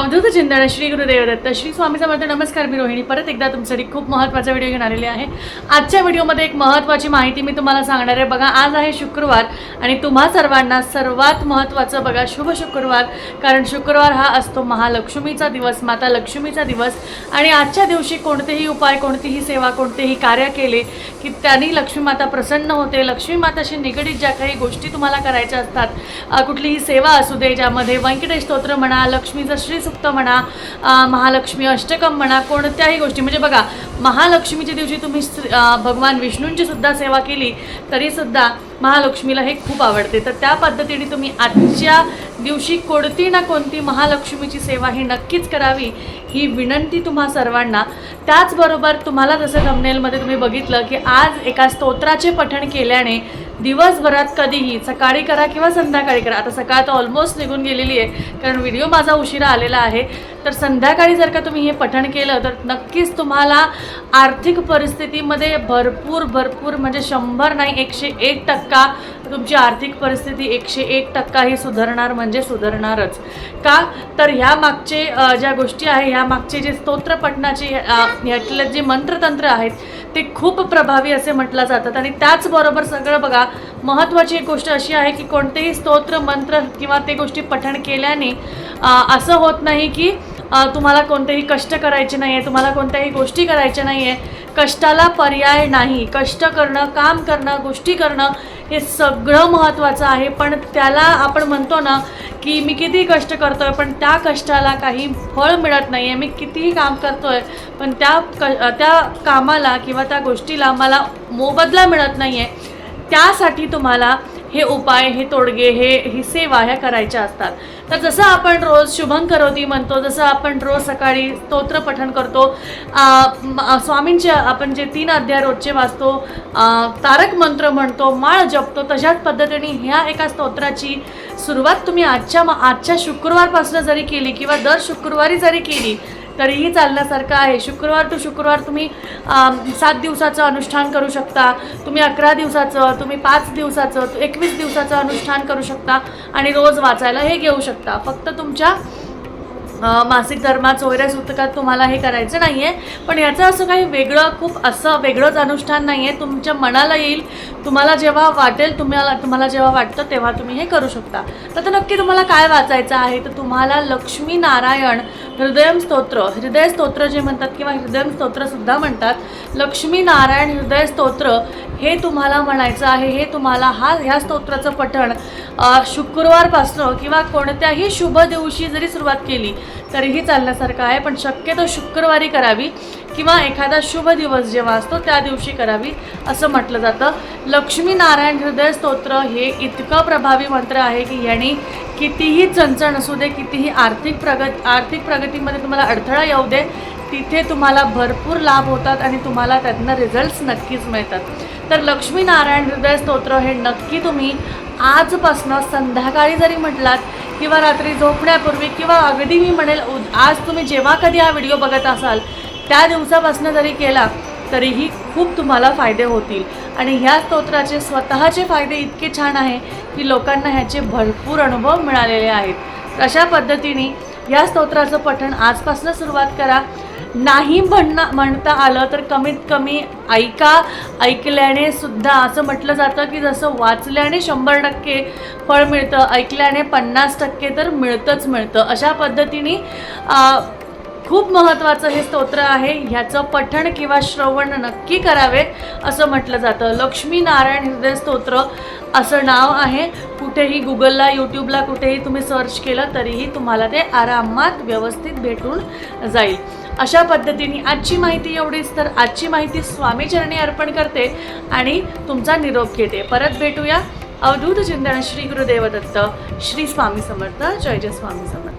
अवधूत चिंतन श्री गुरुदेव दत्त श्री स्वामी समर्थ नमस्कार मी रोहिणी. परत एकदा तुमच्यासाठी खूप महत्त्वाचा व्हिडिओ घेऊन आलेले आहे. आजच्या व्हिडिओमध्ये एक महत्त्वाची माहिती मी तुम्हाला सांगणार आहे. बघा आज आहे शुक्रवार आणि तुम्हा सर्वांना सर्वात महत्त्वाचं बघा शुभ शुक्रवार. कारण शुक्रवार हा असतो महालक्ष्मीचा दिवस माता लक्ष्मीचा दिवस. आणि आजच्या दिवशी कोणतेही उपाय कोणतीही सेवा कोणतेही कार्य केले की त्यांनी लक्ष्मी माता प्रसन्न होते. लक्ष्मी माताशी निगडीत ज्या काही गोष्टी तुम्हाला करायच्या असतात कुठलीही सेवा असू दे ज्यामध्ये व्यंकटेश स्तोत्र म्हणा लक्ष्मीचं श्री श्रीसुक्त म्हणा महालक्ष्मी अष्टकम म्हणा कोणत्याही गोष्टी. म्हणजे बघा महालक्ष्मीच्या दिवशी तुम्ही श्री- भगवान विष्णूंची सुद्धा सेवा केली तरीसुद्धा महालक्ष्मीला हे खूप आवडते. तर त्या पद्धतीने तुम्ही आजच्या दिवशी कोणती ना कोणती महालक्ष्मीची सेवा ही नक्कीच करावी ही विनंती तुम्हा सर्वांना. त्याचबरोबर तुम्हाला जसं थंबनेलमध्ये तुम्ही बघितलं की आज एका स्तोत्राचे पठण केल्याने दिवसभरात कधीही सकाळी करा किंवा संध्याकाळी करा. आता सकाळ तर ऑलमोस्ट निघून गेलेली आहे कारण व्हिडिओ माझा उशिरा आलेला आहे. तर संध्याकाळी जर का तुम्ही हे पठण केलं तर नक्कीच तुम्हाला आर्थिक परिस्थितीमध्ये भरपूर भरपूर म्हणजे शंभर नाही एकशे एक टक्का तुमची आर्थिक परिस्थिती एकशे एक टक्का ही सुधारणार म्हणजे सुधारणारच. का? तर ह्या मागचे ज्या गोष्टी आहे ह्या मागचे जे स्तोत्रपठनाचे ह्यातले जे मंत्रतंत्र आहेत ते खूप प्रभावी असे म्हटलं जातात. आणि त्याचबरोबर सगळं बघा महत्त्वाची एक गोष्ट अशी आहे की कोणतेही स्तोत्र मंत्र किंवा ते गोष्टी पठण केल्याने असं होत नाही की तुम्हाला कोणतेही कष्ट करायचे नाही आहे तुम्हाला कोणत्याही गोष्टी करायच्या नाही आहे कष्टाला पर्याय नाही. कष्ट करणं काम करणं गोष्टी करणं हे सगळं महत्त्वाचं आहे. पण त्याला आपण म्हणतो ना की मी किती कष्ट करतो आहे पण त्या कष्टाला काही फळ मिळत नाही आहे मी कितीही काम करतो आहे पण त्या क त्या कामाला किंवा त्या गोष्टीला मला मोबदला मिळत नाही आहे त्यासाठी तुम्हाला हे उपाय हे तोडगे हे ही सेवा ह्या करायच्या असतात. तर जसं आपण रोज शुभं करोती म्हणतो जसं आपण रोज सकाळी स्तोत्र पठण करतो स्वामींचे आपण जे तीन अध्याय रोजचे वाचतो तारक मंत्र म्हणतो माळ जपतो तशाच पद्धतीने ह्या एका स्तोत्राची सुरुवात तुम्ही आजच्या आजच्या शुक्रवारपासून जरी केली किंवा दर शुक्रवारी जरी केली तरीही चालण्यासारखं आहे. शुक्रवार टू शुक्रवार तुम्ही सात दिवसाचं अनुष्ठान करू शकता. तुम्ही अकरा दिवसाचं तुम्ही पाच दिवसाचं एकवीस दिवसाचं अनुष्ठान करू शकता आणि रोज वाचायला हे घेऊ शकता. फक्त तुमच्या मासिक धर्माचं चोऱ्या सुतकात तुम्हाला हे करायचं नाही आहे पण याचं असं काही वेगळं खूप असं वेगळंच अनुष्ठान नाही आहे तुमच्या मनाला येईल. तुम्हाला जेव्हा वाटेल तुम्हाला तुम्हाला जेव्हा वाटतं तेव्हा तुम्ही हे करू शकता. तर आता नक्की तुम्हाला काय वाचायचं आहे? तर तुम्हाला लक्ष्मी नारायण हृदयम स्तोत्र हृदय स्तोत्र जे म्हणतात किंवा हृदयम स्तोत्रसुद्धा म्हणतात. लक्ष्मी नारायण हृदय स्तोत्र हे तुम्हाला म्हणायचं आहे. हे तुम्हाला हा ह्या स्तोत्राचं पठण शुक्रवारपासनं किंवा कोणत्याही शुभ दिवशी जरी सुरुवात केली तरीही चालण्यासारखं आहे. पण शक्यतो शुक्रवारी करावी किंवा एखादा शुभ दिवस जेव्हा असतो त्या दिवशी करावी असं म्हटलं जातं. लक्ष्मी नारायण हृदय स्तोत्र हे इतकं प्रभावी मंत्र आहे की याने कितीही चणचण असू दे कितीही आर्थिक प्रगत आर्थिक प्रगतीमध्ये तुम्हाला अडथळा येऊ दे तिथे तुम्हाला भरपूर लाभ होतात आणि तुम्हाला त्यातनं रिझल्ट्स नक्कीच मिळतात. तर लक्ष्मी नारायण हृदय स्तोत्र हे नक्की तुम्ही आजपासनं संध्याकाळी जरी म्हटलात किंवा रात्री झोपण्यापूर्वी किंवा अगदी मी म्हणेल उद- आज तुम्ही जेव्हा कधी हा व्हिडिओ बघत असाल त्या दिवसापासून जरी केला तरीही खूप तुम्हाला फायदे होतील. आणि ह्या स्तोत्राचे स्वतःचे फायदे इतके छान आहे की लोकांना ह्याचे भरपूर अनुभव मिळालेले आहेत. अशा पद्धतीने या स्तोत्राचं पठण आजपासून सुरुवात करा. नाही म्हणणं म्हणता आलं तर कमीत कमी ऐका. ऐकल्याने सुद्धा असं म्हटलं जातं की जसं वाचल्याने शंभर टक्के फळ मिळतं ऐकल्याने पन्नास टक्के तर मिळतंच मिळतं. अशा पद्धतीने खूप महत्त्वाचं हे स्तोत्र आहे. ह्याचं पठण किंवा श्रवण नक्की करावे असं म्हटलं जातं. लक्ष्मी नारायण हृदय स्तोत्र असं नाव आहे. कुठेही गुगलला यूट्यूबला कुठेही तुम्ही सर्च केलं तरीही तुम्हाला ते आरामात व्यवस्थित भेटून जाईल. अशा पद्धतीने आजची माहिती एवढीच तर आजची माहिती स्वामीचरणी अर्पण करते आणि तुमचा निरोप घेते. परत भेटूया. अवधूत चिंतन श्री गुरुदेवदत्त. श्री स्वामी समर्थ. जय जय स्वामी समर्थ.